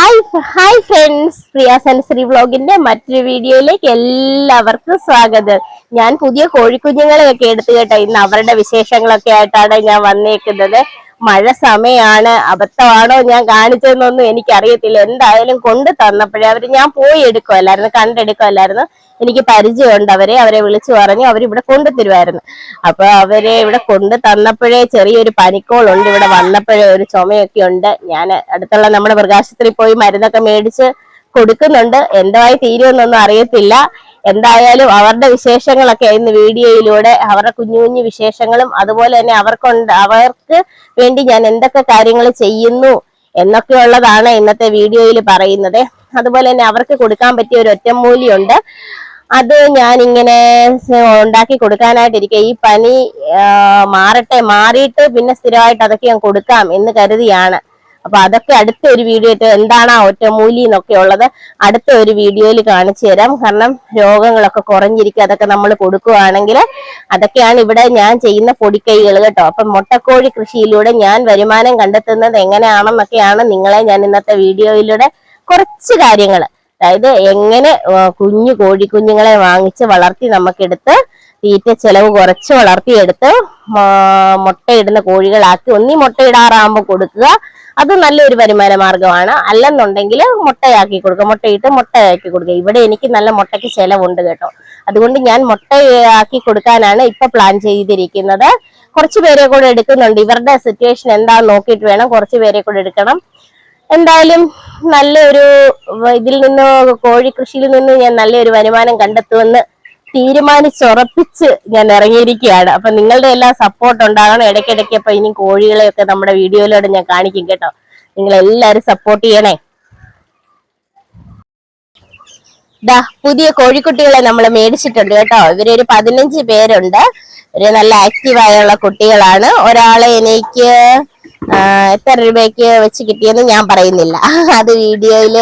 Hi hi friends പ്രിയ sensory വ്ളോഗിന്റെ മറ്റൊരു വീഡിയോയിലേക്ക് എല്ലാവർക്കും സ്വാഗതം. ഞാൻ പുതിയ കോഴിക്കുഞ്ഞുങ്ങളെയൊക്കെ എടുത്തു കേട്ടോ. ഇന്ന് അവരുടെ വിശേഷങ്ങളൊക്കെ ആയിട്ടാണ് ഞാൻ വന്നേക്കുന്നത്. മഴ സമയമാണ് അബദ്ധമാണോ ഞാൻ കാണിച്ചതെന്നൊന്നും എനിക്കറിയത്തില്ല. എന്തായാലും കൊണ്ട് തന്നപ്പോഴേ അവർ ഞാൻ പോയി എടുക്കുമല്ലായിരുന്നു കണ്ടെടുക്കുമല്ലായിരുന്നു എനിക്ക് പരിചയമുണ്ട് അവരെ അവരെ വിളിച്ചു പറഞ്ഞു അവരിവിടെ കൊണ്ടു തരുമായിരുന്നു അപ്പൊ അവരെ ഇവിടെ കൊണ്ട് തന്നപ്പോഴേ ചെറിയൊരു പനിക്കോളുണ്ട്. ഇവിടെ വന്നപ്പോഴേ ഒരു ചുമയൊക്കെ ഉണ്ട്. ഞാൻ അടുത്തുള്ള നമ്മുടെ മൃഗാശുപത്രിയിൽ പോയി മരുന്നൊക്കെ മേടിച്ച് കൊടുക്കുന്നുണ്ട്. എന്തായി തീരുമെന്നൊന്നും അറിയത്തില്ല. എന്തായാലും അവരുടെ വിശേഷങ്ങളൊക്കെ ഇന്ന് വീഡിയോയിലൂടെ അവരുടെ കുഞ്ഞു കുഞ്ഞു വിശേഷങ്ങളും അതുപോലെ തന്നെ അവർക്കുണ്ട് അവർക്ക് വേണ്ടി ഞാൻ എന്തൊക്കെ കാര്യങ്ങൾ ചെയ്യുന്നു എന്നൊക്കെയുള്ളതാണ് ഇന്നത്തെ വീഡിയോയിൽ പറയുന്നത്. അതുപോലെ തന്നെ അവർക്ക് കൊടുക്കാൻ പറ്റിയ ഒരു ഒറ്റമൂലിയുണ്ട് അത് ഞാൻ ഇങ്ങനെ ഉണ്ടാക്കി കൊടുക്കാനായിട്ടിരിക്കുക ഈ പനി മാറട്ടെ മാറിയിട്ട് പിന്നെ സ്ഥിരമായിട്ട് അതൊക്കെ ഞാൻ കൊടുക്കാം എന്ന് കരുതിയാണ്. അപ്പൊ അതൊക്കെ അടുത്ത ഒരു വീഡിയോ എന്താണ് ആ ഒറ്റമൂലി എന്നൊക്കെ ഉള്ളത് അടുത്ത ഒരു വീഡിയോയിൽ കാണിച്ചു തരാം. കാരണം രോഗങ്ങളൊക്കെ കുറഞ്ഞിരിക്കും അതൊക്കെ നമ്മൾ കൊടുക്കുകയാണെങ്കിൽ അതൊക്കെയാണ് ഇവിടെ ഞാൻ ചെയ്യുന്ന പൊടിക്കൈകൾ കേട്ടോ. അപ്പൊ മുട്ടക്കോഴി കൃഷിയിലൂടെ ഞാൻ വരുമാനം കണ്ടെത്തുന്നത് എങ്ങനെയാണെന്നൊക്കെയാണ് നിങ്ങളെ ഞാൻ ഇന്നത്തെ വീഡിയോയിലൂടെ കുറച്ച് കാര്യങ്ങൾ അതായത് എങ്ങനെ കുഞ്ഞു കോഴിക്കുഞ്ഞുങ്ങളെ വാങ്ങിച്ച് വളർത്തി നമുക്കെടുത്ത് തീറ്റ ചെലവ് കുറച്ച് വളർത്തിയെടുത്ത് മുട്ടയിടുന്ന കോഴികളാക്കി. ഒന്നി മുട്ടയിടാറാകുമ്പോൾ കൊടുക്കുക അത് നല്ലൊരു വരുമാന മാർഗമാണ്. അല്ലെന്നുണ്ടെങ്കിൽ മുട്ടയാക്കി കൊടുക്കുക. മുട്ടയിട്ട് മുട്ടയാക്കി കൊടുക്കുക. ഇവിടെ എനിക്ക് നല്ല മുട്ടയ്ക്ക് ചെലവുണ്ട് കേട്ടോ. അതുകൊണ്ട് ഞാൻ മുട്ടയാക്കി കൊടുക്കാനാണ് ഇപ്പൊ പ്ലാൻ ചെയ്തിരിക്കുന്നത്. കുറച്ച് പേരെ കൂടെ എടുക്കുന്നുണ്ട്. ഇവരുടെ സിറ്റുവേഷൻ എന്താന്ന് നോക്കിയിട്ട് വേണം കുറച്ച് പേരെ കൂടെ എടുക്കണം. എന്തായാലും നല്ലൊരു ഇതിൽ നിന്ന് കോഴി കൃഷിയിൽ നിന്ന് ഞാൻ നല്ലൊരു വരുമാനം കണ്ടെത്തുമെന്ന് തീരുമാനിച്ചുറപ്പിച്ച് ഞാൻ ഇറങ്ങിയിരിക്കുകയാണ്. അപ്പൊ നിങ്ങളുടെ എല്ലാ സപ്പോർട്ട് ഉണ്ടാകണം. ഇടയ്ക്കിടയ്ക്ക് അപ്പൊ ഇനി കോഴികളെയൊക്കെ നമ്മുടെ വീഡിയോയിലൂടെ ഞാൻ കാണിക്കും കേട്ടോ. നിങ്ങൾ എല്ലാരും സപ്പോർട്ട് ചെയ്യണേ. ദാ പുതിയ കോഴിക്കുട്ടികളെ നമ്മൾ മേടിച്ചിട്ടുണ്ട് കേട്ടോ. ഇവരൊരു പതിനഞ്ച് പേരുണ്ട്. ഒരു നല്ല ആക്റ്റീവായുള്ള കുട്ടികളാണ്. ഒരാളെ എനിക്ക് എത്ര രൂപയ്ക്ക് വെച്ച് കിട്ടിയെന്ന് ഞാൻ പറയുന്നില്ല. അത് വീഡിയോയിൽ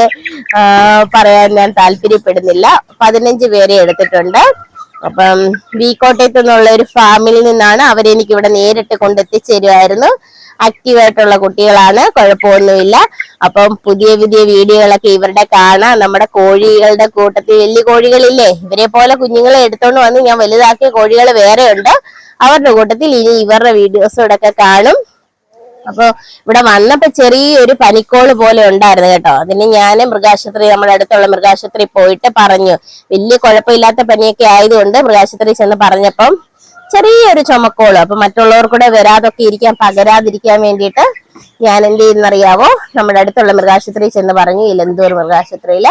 പറയാൻ ഞാൻ താല്പര്യപ്പെടുന്നില്ല. പതിനഞ്ച് പേരെ എടുത്തിട്ടുണ്ട്. അപ്പം വീക്കോട്ടയത്ത് കോട്ടയത്ത് നിന്നുള്ള ഒരു ഫാമിൽ നിന്നാണ് അവരെനിക്ക് ഇവിടെ നേരിട്ട് കൊണ്ടെത്തിച്ചേരുമായിരുന്നു ആക്റ്റീവായിട്ടുള്ള കുട്ടികളാണ് കുഴപ്പമൊന്നുമില്ല. അപ്പം പുതിയ പുതിയ വീഡിയോകളൊക്കെ ഇവരുടെ കാണാം. നമ്മുടെ കോഴികളുടെ കൂട്ടത്തിൽ വലിയ കോഴികളില്ലേ? ഇവരെ പോലെ കുഞ്ഞുങ്ങളെ എടുത്തോണ്ട് വന്ന് ഞാൻ വലുതാക്കിയ കോഴികൾ വേറെ ഉണ്ട്. അവരുടെ കൂട്ടത്തിൽ ഇനി ഇവരുടെ വീഡിയോസും കാണും. അപ്പൊ ഇവിടെ വന്നപ്പോ ചെറിയൊരു പനിക്കോൾ പോലെ ഉണ്ടായിരുന്നു കേട്ടോ. അതിന് ഞാൻ മൃഗാശുപത്രി നമ്മുടെ അടുത്തുള്ള മൃഗാശുപത്രി പോയിട്ട് പറഞ്ഞു. വലിയ കുഴപ്പമില്ലാത്ത പനിയൊക്കെ ആയതുകൊണ്ട് മൃഗാശുപത്രി ചെന്ന് പറഞ്ഞപ്പം ചെറിയൊരു ചുമക്കോൾ. അപ്പൊ മറ്റുള്ളവർ കൂടെ വരാതൊക്കെ ഇരിക്കാൻ പകരാതിരിക്കാൻ വേണ്ടിയിട്ട് ഞാൻ എന്ത് ചെയ്യുന്നറിയാവോ? നമ്മുടെ അടുത്തുള്ള മൃഗാശുപത്രി ചെന്ന് പറഞ്ഞു ഇലന്തൂർ മൃഗാശുപത്രിയിൽ?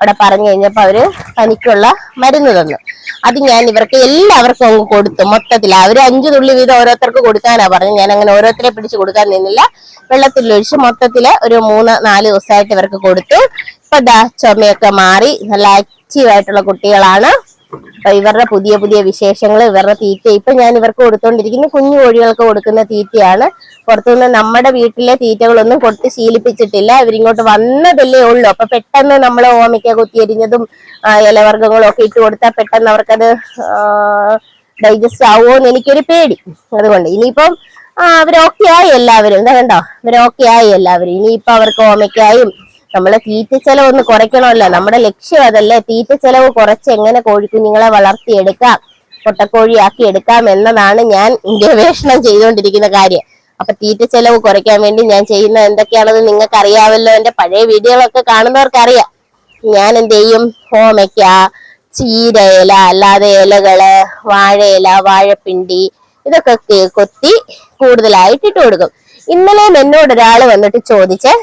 അവിടെ പറഞ്ഞു കഴിഞ്ഞപ്പോ അവർ പനിക്കുള്ള മരുന്ന് തന്നു. അത് ഞാൻ ഇവർക്ക് എല്ലാവർക്കും അങ്ങ് കൊടുത്തു. മൊത്തത്തിൽ അവർ അഞ്ചു തുള്ളി വീതം ഓരോരുത്തർക്ക് കൊടുക്കാനാ പറഞ്ഞു ഞാൻ അങ്ങനെ ഓരോരുത്തരെ പിടിച്ച് കൊടുക്കാൻ നിന്നില്ല. വെള്ളത്തിലൊഴിച്ച് മൊത്തത്തിൽ ഒരു മൂന്ന് നാല് ദിവസമായിട്ട് ഇവർക്ക് കൊടുത്തു. ഇപ്പൊ ദാ ചുമയൊക്കെ മാറി. നല്ല ആക്റ്റീവ് ആയിട്ടുള്ള കുട്ടികളാണ്. ഇവരുടെ പുതിയ പുതിയ വിശേഷങ്ങൾ ഇവരുടെ തീറ്റ. ഇപ്പൊ ഞാൻ ഇവർക്ക് കൊടുത്തോണ്ടിരിക്കുന്ന. കുഞ്ഞു കോഴികൾക്ക് കൊടുക്കുന്ന തീറ്റയാണ്. പുറത്തുനിന്ന് നമ്മുടെ വീട്ടിലെ തീറ്റകളൊന്നും കൊടുത്ത് ശീലിപ്പിച്ചിട്ടില്ല. ഇവരിങ്ങോട്ട് വന്നതല്ലേ ഉള്ളൂ. അപ്പൊ പെട്ടെന്ന് നമ്മൾ ഓമയ്ക്ക കുത്തിയരിഞ്ഞതും ഇലവർഗങ്ങളും ഒക്കെ ഇട്ട് കൊടുത്താൽ പെട്ടെന്ന് അവർക്കത് ഡൈജസ്റ്റ് ആവുമോ എന്ന് എനിക്കൊരു പേടി. അതുകൊണ്ട് ഇനിയിപ്പം അവരൊക്കെ ആയി എല്ലാവരും. എന്താ കണ്ടോ? അവരൊക്കെ ആയി എല്ലാവരും. ഇനിയിപ്പൊ അവർക്ക് ഓമയ്ക്കായും നമ്മളെ തീറ്റ ചെലവ് ഒന്ന് കുറയ്ക്കണമല്ലോ. നമ്മുടെ ലക്ഷ്യം അതല്ലേ. തീറ്റ ചെലവ് കുറച്ച് എങ്ങനെ കോഴിക്കുഞ്ഞുങ്ങളെ വളർത്തിയെടുക്കാം പൊട്ടക്കോഴിയാക്കി എടുക്കാം എന്നതാണ് ഞാൻ ഗവേഷണം ചെയ്തുകൊണ്ടിരിക്കുന്ന കാര്യം. അപ്പൊ തീറ്റ ചെലവ് കുറയ്ക്കാൻ വേണ്ടി ഞാൻ ചെയ്യുന്ന എന്തൊക്കെയാണെന്ന് നിങ്ങൾക്ക് അറിയാമല്ലോ എന്റെ പഴയ വീഡിയോകളൊക്കെ കാണുന്നവർക്ക് അറിയാം ഞാൻ എന്ത് ചെയ്യും? ഓമയ്ക്ക ചീരയില അല്ലാതെ ഇലകൾ വാഴയില വാഴപ്പിണ്ടി ഇതൊക്കെ കൊത്തി കൂടുതലായിട്ട് ഇട്ട് കൊടുക്കും. ഇന്നലെ എന്നോട് ഒരാൾ വന്നിട്ട് ചോദിച്ചേ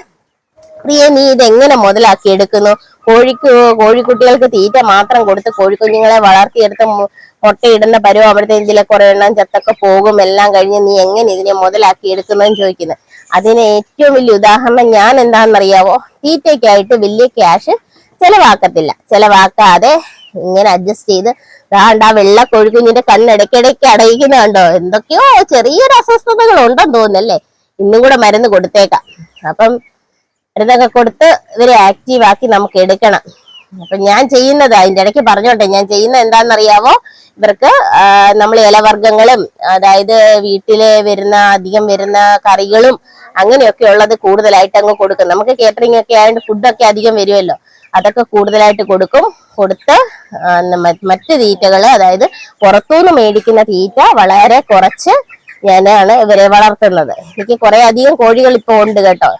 പ്രിയ നീ ഇതെങ്ങനെ മുതലാക്കി എടുക്കുന്നു? കോഴിക്ക് കോഴിക്കുട്ടികൾക്ക് തീറ്റ മാത്രം കൊടുത്ത് കോഴിക്കുഞ്ഞുങ്ങളെ വളർത്തിയെടുത്ത് മുട്ടയിടുന്ന പരുവം അവിടുത്തെ ഇതിലെ കുറെ എണ്ണം ചത്തൊക്കെ പോകും. എല്ലാം കഴിഞ്ഞ് നീ എങ്ങനെ ഇതിനെ മുതലാക്കി എടുക്കുന്നതെന്ന് ചോദിക്കുന്നത് അതിന് ഏറ്റവും വലിയ ഉദാഹരണം ഞാൻ എന്താണെന്നറിയാവോ? തീറ്റയ്ക്കായിട്ട് വലിയ ക്യാഷ് ചെലവാക്കത്തില്ല. ചെലവാക്കാതെ ഇങ്ങനെ അഡ്ജസ്റ്റ് ചെയ്ത് ദാണ്ട വെള്ള കോഴിക്കുഞ്ഞിന്റെ കണ്ണിടയ്ക്കിടയ്ക്ക് അടയിക്കുന്നുണ്ടോ എന്തൊക്കെയോ ചെറിയൊരു അസ്വസ്ഥതകൾ ഉണ്ടെന്ന് തോന്നുന്നല്ലേ? ഇന്നും കൂടെ മരുന്ന് കൊടുത്തേക്കാം. അപ്പം മരുന്നൊക്കെ കൊടുത്ത് ഇവരെ ആക്റ്റീവ് ആക്കി നമുക്ക് എടുക്കണം. അപ്പൊ ഞാൻ ചെയ്യുന്നത് അതിന്റെ ഇടയ്ക്ക് പറഞ്ഞോട്ടെ ഞാൻ ചെയ്യുന്നത് എന്താണെന്നറിയാമോ ഇവർക്ക് നമ്മൾ ഇലവർഗങ്ങളും അതായത് വീട്ടിൽ വരുന്ന അധികം വരുന്ന കറികളും അങ്ങനെയൊക്കെ ഉള്ളത് കൂടുതലായിട്ട് അങ്ങ് കൊടുക്കും. നമുക്ക് കേറ്ററിംഗ് ഒക്കെ ആയതുകൊണ്ട് ഫുഡൊക്കെ അധികം വരുമല്ലോ. അതൊക്കെ കൂടുതലായിട്ട് കൊടുക്കും. കൊടുത്ത് മറ്റു തീറ്റകൾ അതായത് പുറത്തുനിന്ന് മേടിക്കുന്ന തീറ്റ വളരെ കുറച്ച് ഞാനാണ് ഇവരെ വളർത്തുന്നത്. എനിക്ക് കുറെ അധികം കോഴികൾ ഇപ്പൊ ഉണ്ട് കേട്ടോ.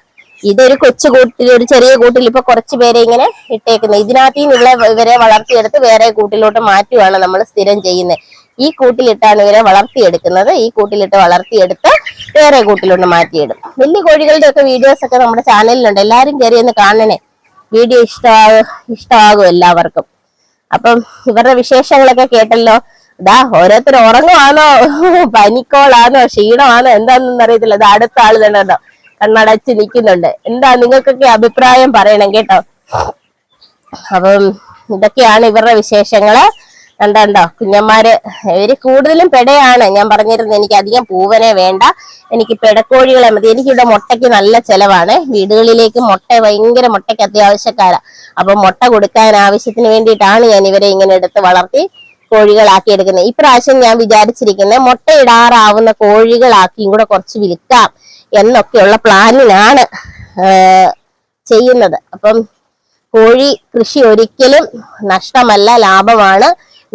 ഇതൊരു കൊച്ചു കൂട്ടിൽ ഒരു ചെറിയ കൂട്ടിൽ ഇപ്പൊ കുറച്ച് പേരെ ഇങ്ങനെ ഇട്ടേക്കുന്നത്. ഇതിനകത്ത് നിന്നുള്ള ഇവരെ വളർത്തിയെടുത്ത് വേറെ കൂട്ടിലോട്ട് മാറ്റുവാണ് നമ്മൾ സ്ഥിരം ചെയ്യുന്നത് ഈ കൂട്ടിലിട്ടാണ് ഇവരെ വളർത്തിയെടുക്കുന്നത്. ഈ കൂട്ടിലിട്ട് വളർത്തിയെടുത്ത് വേറെ കൂട്ടിലോട്ട് മാറ്റിയിടും. വലിയ കോഴികളുടെ ഒക്കെ വീഡിയോസ് ഒക്കെ നമ്മുടെ ചാനലിലുണ്ട്. എല്ലാവരും കയറി ഒന്ന് കാണണേ. വീഡിയോ ഇഷ്ടമാകും ഇഷ്ടമാകും എല്ലാവർക്കും. അപ്പം ഇവരുടെ വിശേഷങ്ങളൊക്കെ കേട്ടല്ലോ. ഇതാ ഓരോരുത്തർ ഉറങ്ങുവാണോ? പനിക്കോളാണോ? ക്ഷീണമാണോ? എന്താണെന്നൊന്നും അറിയത്തില്ല. ഇത് അടുത്ത ആൾ തന്നെ കണ്ണടച്ച് നിൽക്കുന്നുണ്ട് എന്താ നിങ്ങൾക്കൊക്കെ അഭിപ്രായം പറയണം കേട്ടോ? അപ്പം ഇതൊക്കെയാണ് ഇവരുടെ വിശേഷങ്ങൾ. കണ്ടോ കുഞ്ഞന്മാര് ഇവർ കൂടുതലും പെടയാണ്. ഞാൻ പറഞ്ഞിരുന്നത് എനിക്ക് അധികം പൂവനെ വേണ്ട. എനിക്ക് പെടക്കോഴികളെ മതി. എനിക്കിവിടെ മുട്ടയ്ക്ക് നല്ല ചെലവാണ്. വീടുകളിലേക്ക് മുട്ട ഭയങ്കര മുട്ടയ്ക്ക് അത്യാവശ്യക്കാരാ. അപ്പൊ മുട്ട കൊടുക്കാൻ ആവശ്യത്തിന് വേണ്ടിയിട്ടാണ് ഞാൻ ഇവരെ ഇങ്ങനെ എടുത്ത് വളർത്തി. കോഴികളാക്കി എടുക്കുന്നത്. ഇപ്രാവശ്യം ഞാൻ വിചാരിച്ചിരിക്കുന്നത് മുട്ടയിടാറാവുന്ന കോഴികളാക്കിയും കൂടെ കുറച്ച് വിൽക്കാം എന്നൊക്കെയുള്ള പ്ലാനിലാണ് ചെയ്യുന്നത്. അപ്പം കോഴി കൃഷി ഒരിക്കലും നഷ്ടമല്ല ലാഭമാണ്.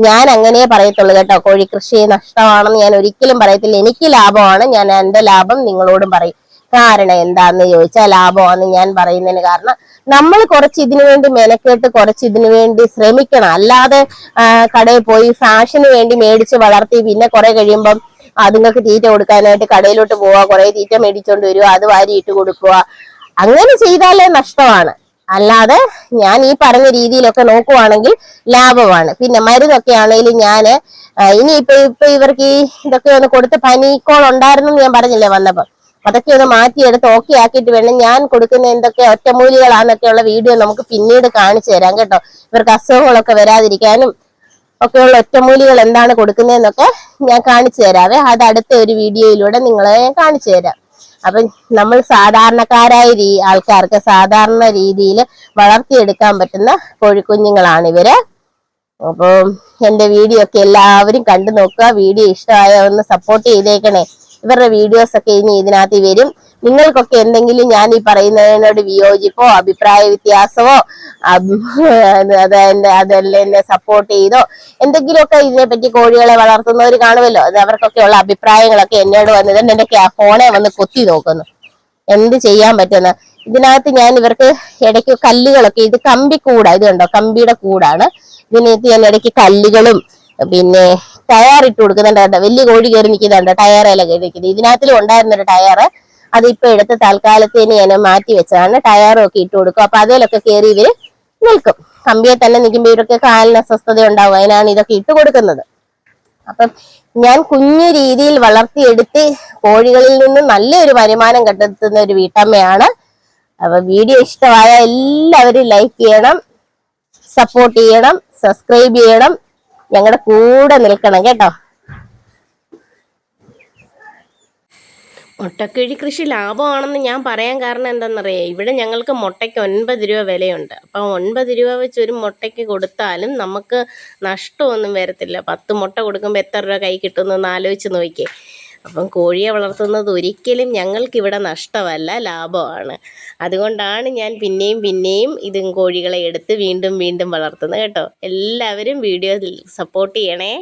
ഞാൻ അങ്ങനെ പറയത്തുള്ളൂ കേട്ടോ. കോഴി കൃഷി നഷ്ടമാണെന്ന് ഞാൻ ഒരിക്കലും പറയത്തില്ല. എനിക്ക് ലാഭമാണ് ഞാൻ എന്റെ ലാഭം നിങ്ങളോടും പറയും. കാരണം എന്താന്ന് ചോദിച്ചാൽ ലാഭമാണെന്ന് ഞാൻ പറയുന്നതിന് കാരണം നമ്മൾ കുറച്ച് ഇതിനു വേണ്ടി മെനക്കെട്ട് കുറച്ച് ഇതിനു വേണ്ടി ശ്രമിക്കണം. അല്ലാതെ കടയിൽ പോയി ഫാഷന് വേണ്ടി മേടിച്ച് വളർത്തി പിന്നെ കുറെ കഴിയുമ്പം അതുങ്ങൾക്ക് തീറ്റ കൊടുക്കാനായിട്ട് കടയിലോട്ട് പോവുക കുറെ തീറ്റ മേടിച്ചോണ്ട് വരിക അത് വാരി ഇട്ട് കൊടുക്കുക അങ്ങനെ ചെയ്താലേ നഷ്ടമാണ്. അല്ലാതെ ഞാൻ ഈ പറഞ്ഞ രീതിയിലൊക്കെ നോക്കുവാണെങ്കിൽ ലാഭമാണ്. പിന്നെ മരുന്നൊക്കെ ആണെങ്കിലും ഞാൻ ഇനി ഇപ്പൊ ഇപ്പൊ ഇവർക്ക് ഈ ഇതൊക്കെ ഒന്ന് കൊടുത്ത് പനിക്കോൾ ഉണ്ടായിരുന്നു ഞാൻ പറഞ്ഞില്ലേ വന്നപ്പോ? അതൊക്കെ ഒന്ന് മാറ്റിയെടുത്ത് ഓക്കെ ആക്കിയിട്ട് വേണം. ഞാൻ കൊടുക്കുന്ന എന്തൊക്കെ ഒറ്റമൂലികളാന്നൊക്കെയുള്ള വീഡിയോ നമുക്ക് പിന്നീട് കാണിച്ചു തരാം കേട്ടോ. ഇവർക്ക് അസുഖങ്ങളൊക്കെ വരാതിരിക്കാനും ഒക്കെയുള്ള ഒറ്റമൂലികൾ എന്താണ് കൊടുക്കുന്നതെന്നൊക്കെ ഞാൻ കാണിച്ചു തരാവേ. അത് അടുത്ത ഒരു വീഡിയോയിലൂടെ നിങ്ങളെ ഞാൻ കാണിച്ചു തരാം. അപ്പൊ നമ്മൾ സാധാരണക്കാരായ രീ ആൾക്കാർക്ക് സാധാരണ രീതിയിൽ വളർത്തിയെടുക്കാൻ പറ്റുന്ന കോഴിക്കുഞ്ഞുങ്ങളാണ് ഇവർ. അപ്പോൾ എന്റെ വീഡിയോ ഒക്കെ എല്ലാവരും കണ്ടു നോക്കുക. വീഡിയോ ഇഷ്ടമായ ഒന്ന് സപ്പോർട്ട് ചെയ്തേക്കണേ. ഇവരുടെ വീഡിയോസ് ഒക്കെ ഇനി ഇതിനകത്ത് വരും. നിങ്ങൾക്കൊക്കെ എന്തെങ്കിലും ഞാൻ ഈ പറയുന്നതിനോട് വിയോജിപ്പോ അഭിപ്രായ വ്യത്യാസമോ അം- അത് എന്നെ അതല്ല എന്നെ സപ്പോർട്ട് ചെയ്തോ എന്തെങ്കിലുമൊക്കെ ഇതിനെപ്പറ്റി കോഴികളെ വളർത്തുന്നവർ കാണുമല്ലോ. അത് അവർക്കൊക്കെയുള്ള അഭിപ്രായങ്ങളൊക്കെ എന്നോട് വന്നത് എന്റെ ഫോണെ വന്ന് കൊത്തി നോക്കുന്നു. എന്ത് ചെയ്യാൻ പറ്റുന്ന? ഇതിനകത്ത് ഞാൻ ഇവർക്ക് ഇടയ്ക്ക് കല്ലുകളൊക്കെ ഇത് കമ്പി കൂടാ ഇത് കണ്ടോ കമ്പിയുടെ കൂടാണ്. ഇതിനകത്ത് ഞാൻ ഇടയ്ക്ക് കല്ലുകളും പിന്നെ ടയർ ഇട്ട് കൊടുക്കുന്നുണ്ട് വലിയ കോഴി കയറി നിൽക്കുന്നുണ്ട് ടയറിലൊക്കെ നിൽക്കുന്നത് ഇതിനകത്തിലും ഉണ്ടായിരുന്ന ഒരു ടയർ അത് ഇപ്പൊ എടുത്ത് തൽക്കാലത്തേന് ഞാൻ മാറ്റി വെച്ചതാണ്. ടയറും ഒക്കെ ഇട്ട് കൊടുക്കും. അപ്പൊ അതിലൊക്കെ കയറി ഇവർ നിൽക്കും. കമ്പിയെ തന്നെ നിൽക്കുമ്പോൾ ഇവരൊക്കെ കാലിന് അസ്വസ്ഥത ഉണ്ടാവും. അതിനാണ് ഇതൊക്കെ ഇട്ട് കൊടുക്കുന്നത്. അപ്പം ഞാൻ കുഞ്ഞു രീതിയിൽ വളർത്തിയെടുത്ത് കോഴികളിൽ നിന്ന് നല്ലൊരു വരുമാനം കണ്ടെത്തുന്ന ഒരു വീട്ടമ്മയാണ്. അപ്പൊ വീഡിയോ ഇഷ്ടമായ എല്ലാവരും ലൈക്ക് ചെയ്യണം സപ്പോർട്ട് ചെയ്യണം സബ്സ്ക്രൈബ് ചെയ്യണം. ഞങ്ങളുടെ കൂടെ നിൽക്കണം കേട്ടോ. മുട്ടക്കിഴി കൃഷി ലാഭമാണെന്ന് ഞാൻ പറയാൻ കാരണം എന്താണെന്നറിയാം ഇവിടെ ഞങ്ങൾക്ക് മുട്ടയ്ക്ക് ഒൻപത് രൂപ വിലയുണ്ട്. അപ്പോൾ ഒൻപത് രൂപ വെച്ച് ഒരു മുട്ടയ്ക്ക് കൊടുത്താലും നമുക്ക് നഷ്ടമൊന്നും വരത്തില്ല. പത്ത് മുട്ട കൊടുക്കുമ്പോൾ എത്ര രൂപ കൈ കിട്ടുമെന്നൊന്ന് ആലോചിച്ച് നോക്കിയേ. അപ്പം കോഴിയെ വളർത്തുന്നത് ഒരിക്കലും ഞങ്ങൾക്കിവിടെ നഷ്ടമല്ല ലാഭമാണ്. അതുകൊണ്ടാണ് ഞാൻ പിന്നെയും പിന്നെയും ഇതും കോഴികളെ എടുത്ത് വീണ്ടും വീണ്ടും വളർത്തുന്നത് കേട്ടോ. എല്ലാവരും വീഡിയോ സപ്പോർട്ട് ചെയ്യണേ.